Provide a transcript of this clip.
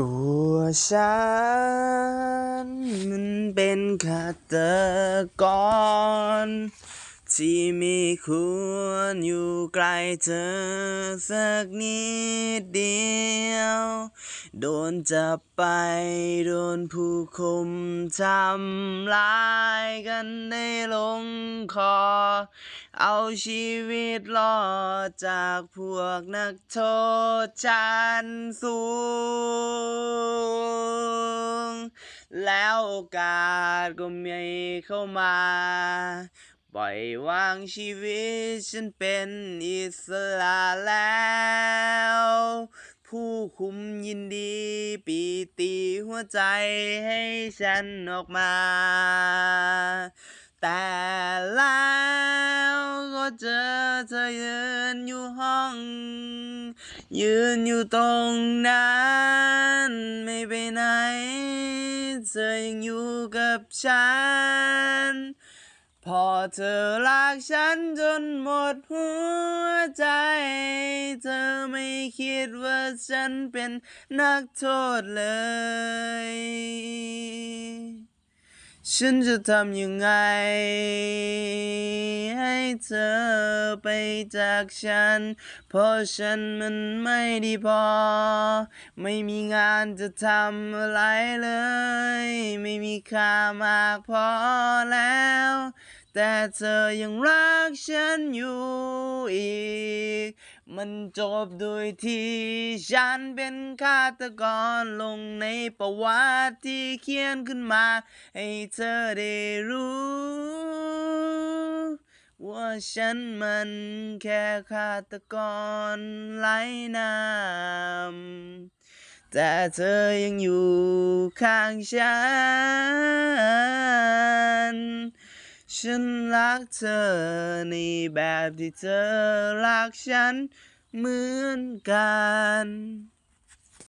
ตัวฉันมันเป็นฆาตกร ที่ไม่ควรอยู่ใกล้เธอสักนิดเดียว โดนจับไป โดนผู้คุมทำร้ายกันในลงคอ เอาชีวิตรอดจากพวกนักโทษชั้นสูง แล้วโอกาสก็ไม่เข้ามาปล่อยวางชีวิตฉันเป็นอิสระแล้ว ผู้คุมยินดีปีติหัวใจให้ฉันออกมา จอเธอยืนอยู่ห้อง ยืนอยู่ตรงนั้น ไม่ไปไหน เธอยังอยู่กับฉัน พอเธอรักฉันจนหมดหัวใจ เธอไม่คิดว่าฉันเป็นนักโทษเลย ฉันจะทำยังไง ให้เธอไปจากฉัน เพราะฉันมันไม่ดีพอ ไม่มีงานจะทำอะไรเลย ไม่มีค่ามากพอแล้ว แต่เธอยังรักฉันอยู่อีก มันจบโดยที่ฉันเป็นฆาตกรลงในประวัติที่เขียนขึ้นมา ให้เธอได้รู้ ว่าฉันมันแค่ฆาตกรไร้นามแต่เธอยังอยู่ข้างฉัน ฉันรักเธอในแบบที่เธอรักฉันเหมือนกัน